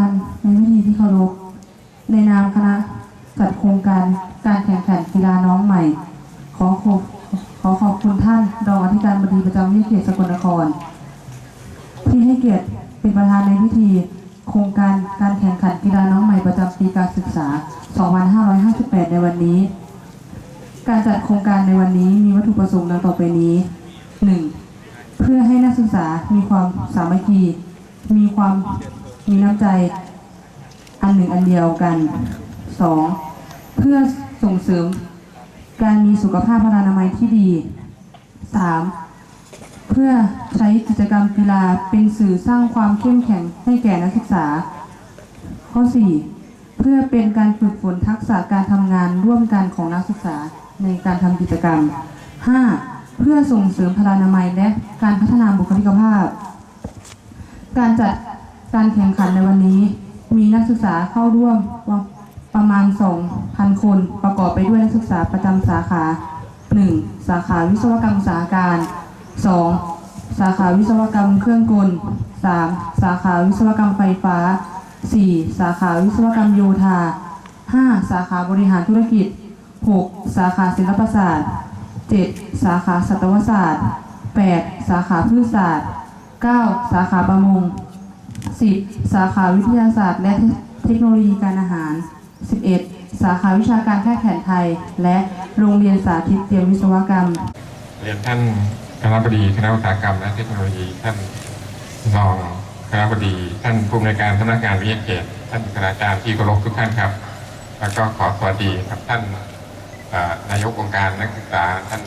านในพิธีที่เคารพในนามคณะจัดโครงการการแข่งขันกีฬาน้องใหม่ ขอขอบขอขอบคุณท่านรองอธิการบดีประจำวิเขตสกลนคร ที่ให้เกียรติเป็นประธานในพิธี โครงการการแข่งขันกีฬาน้องใหม่ประจำปีการศึกษา 2558 ในวันนี้ การจัดโครงการในวันนี้มีวัตถุประสงค์ดังต่อไปนี้ 1. เพื่อให้นักศึกษามีความสามัคคี มีความ มีน้ำใจอันหนึ่งอันเดียวกัน 2. เพื่อส่งเสริมการมีสุขภาพพลานามัยที่ดี 3. เพื่อใช้กิจกรรมกีฬาเป็นสื่อสร้างความเข้มแข็งให้แก่นักศึกษา ข้อ 4. เพื่อเป็นการฝึกฝนทักษะการทำงานร่วมกันของนักศึกษาในการทำกิจกรรม 5. เพื่อส่งเสริมพลานามัยและการพัฒนาบุคลิกภาพ การจัด การแข่งขันในวันนี้ มีนักศึกษาเข้าร่วมประมาณ 2,000 คนประกอบไปด้วยนักศึกษาประจำสาขา 1. สาขาวิศวกรรมอุตสาหการ 2. สาขาวิศวกรรมเครื่องกล 3. สาขาวิศวกรรมไฟฟ้า 4. สาขาวิศวกรรมโยธา 5. สาขาบริหารธุรกิจ 6. สาขาศิลปศาสตร์ 7. สาขาสัตวศาสตร์ 8. สาขาพืชศาสตร์ 9. สาขาประมง 10. สาขาวิทยาศาสตร์และเทคโนโลยีการอาหาร 11. สาขาวิชาการแพทย์แผนไทย และโรงเรียนสาธิตเตรียมวิศวกรรม เรียนท่านคณะบดีคณะอุตสาหกรรมและเทคโนโลยีท่านรองคณะบดี ท่านผู้อำนวยการสำนักงานวิทยาเขตท่านคณาจารย์ที่เคารพทุกท่านครับ แล้วก็ขอสวัสดีครับท่านนายกองค์การนักศึกษา ท่าน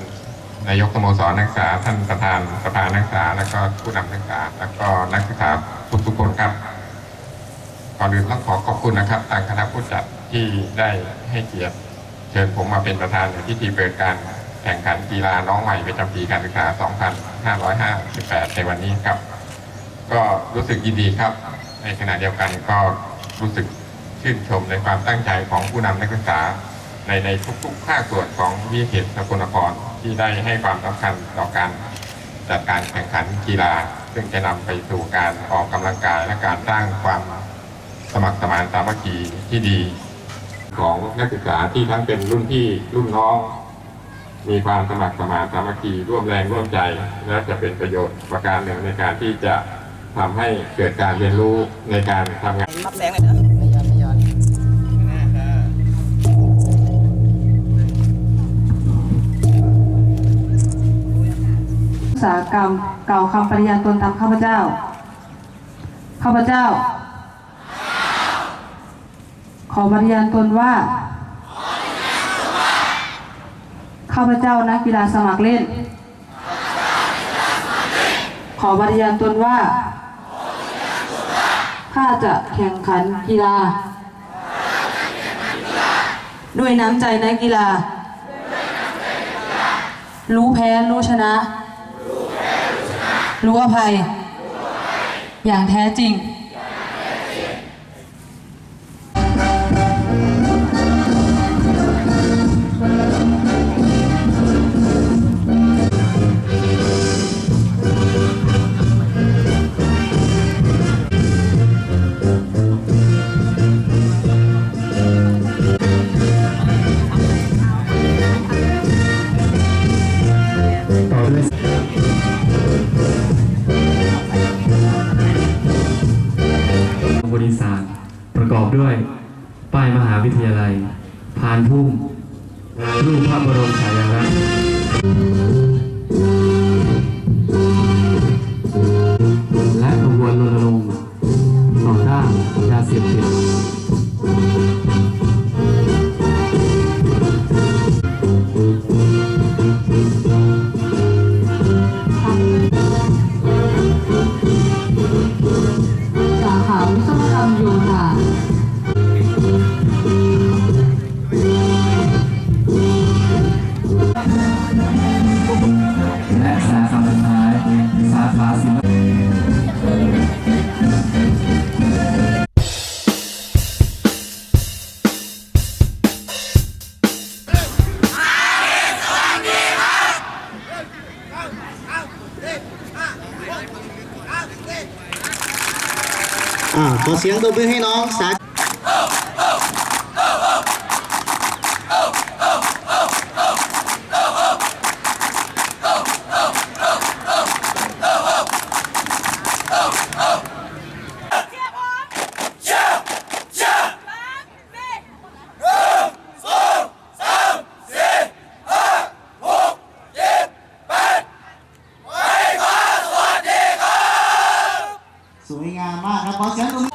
นายกสโมสรนักศึกษา ท่านประธานสภานักศึกษา แล้วก็ผู้นำนักศึกษา แล้วก็นักศึกษาทุกทุกคนครับก่อนอื่นต้องขอขอบคุณนะครับทางคณะผู้จัดที่ได้ให้เกียรติเชิญผมมาเป็นประธานในพิธีเปิดการแข่งขันกีฬาน้องใหม่ประจำปีการศึกษา 2558 ในวันนี้ครับ ก็รู้สึกยินดีครับ ในขณะเดียวกันก็รู้สึกชื่นชมในความตั้งใจของผู้นำนักศึกษาในในทุกๆภาคส่วนของวิทยาเขตสกลนครที่ได้ให้ความสำคัญต่อการจัดการแข่งขันกีฬา ซึ่งจะนำไปสู่การออกกำลังกายและการสร้างความสมัครสมานสามัคคีที่ดีของนักศึกษาที่ทั้งเป็นรุ่นพี่รุ่นน้อง มีความสมัครสมานสามัคคีร่วมแรงร่วมใจ และจะเป็นประโยชน์ประการหนึ่งในการที่จะทำให้เกิดการเรียนรู้ในการทำงานาหกรรม กล่าวคำปริญาณตนตามข้าพเจ้า ข้าพเจ้า ขอปริญาณตนว่า ข้าพเจ้านักกีฬาสมัครเล่น ขอปริญาณตนว่า ข้าจะแข่งขันกีฬา ด้วยน้ำใจนักกีฬารู้แพ้ รู้ชนะ รู้อภัย อย่างแท้จริง ประกอบด้วย ป้ายมหาวิทยาลัย พานพุ่ม รูปพระบรมฉายาลักษณ์และขบวนรณรงค์ต่อต้านยาเสพติด ขาวิศวกรรมโยธา อ่าขอเสียงตบมือให้น้องสาธ สวยงามมากครับขอเสียงตรงนี้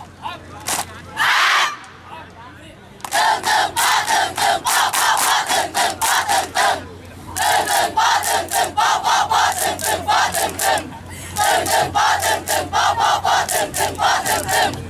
ตึงตึงป้าตึงตึงป้าป้าป้าตึงตึงป้าตึงตึงตึงตึงป้าตึงตึง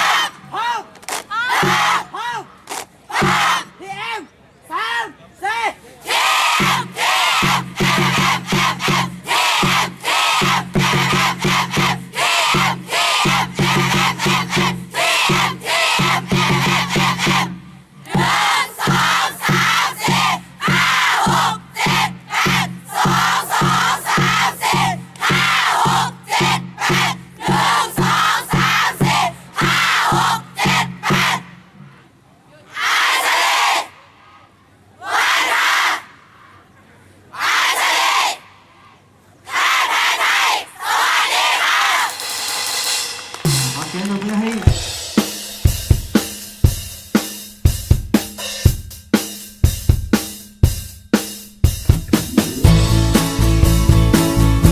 我们还有。